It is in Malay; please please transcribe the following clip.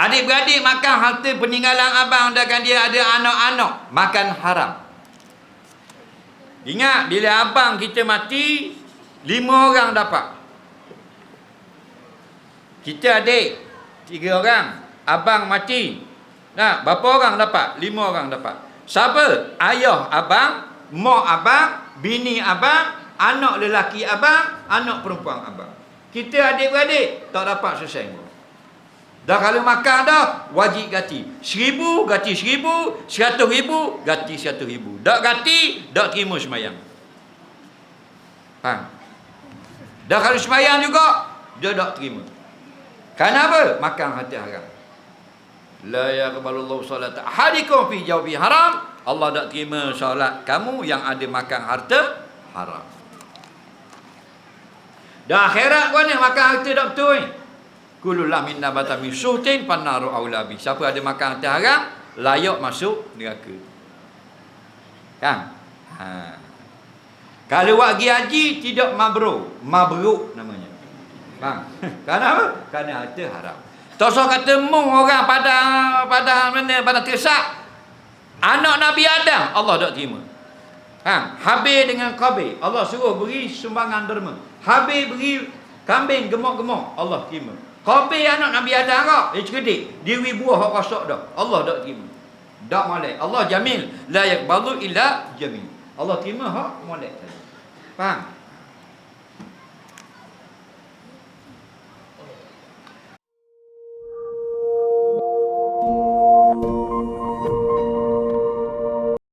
Adik-beradik makan harta peninggalan abang dan dia ada anak-anak. Makan haram. Ingat bila abang kita mati, lima orang dapat. Kita adik, tiga orang. Abang mati. Nah, berapa orang dapat? Lima orang dapat. Siapa? Ayah abang, mak abang, bini abang, anak lelaki abang, anak perempuan abang. Kita adik-beradik tak dapat selesai. Dah kalau makan dah, wajib gati. Seribu, gati seribu. Seratus ribu, gati seratus ribu. Tak gati, tak terima semayang. Faham? Dah kalau semayang juga, dia tak terima. Kenapa? Makan hati haram. La yaqbalullahu salat ahadikum fi jawfi haram. Allah tak terima solat kamu yang ada makan harta haram. Dah akhirat kau ni makan harta tak betul ni. Kulullah min nabata min suhtin pannaru aulabi. Siapa ada makan harta haram, layak masuk neraka. Kan? Ha. Kalau buat pergi haji tidak mabrur, mabruk namanya. Faham? Kenapa? Kerana harta haram. Tosok kata mu orang pada pada mana pada tersak. Anak Nabi Adam Allah tak terima. Ha, habis dengan Qabil. Allah suruh beri sumbangan derma. Habis beri kambing gemuk-gemuk. Allah terima. Qabil anak Nabi Adam kak. Dia cerdik. Dia wi buah hak rosak dah. Allah tak terima. Tak molek. Allah jamil. La yakbalu illa jamil. Allah terima hak molek. Faham?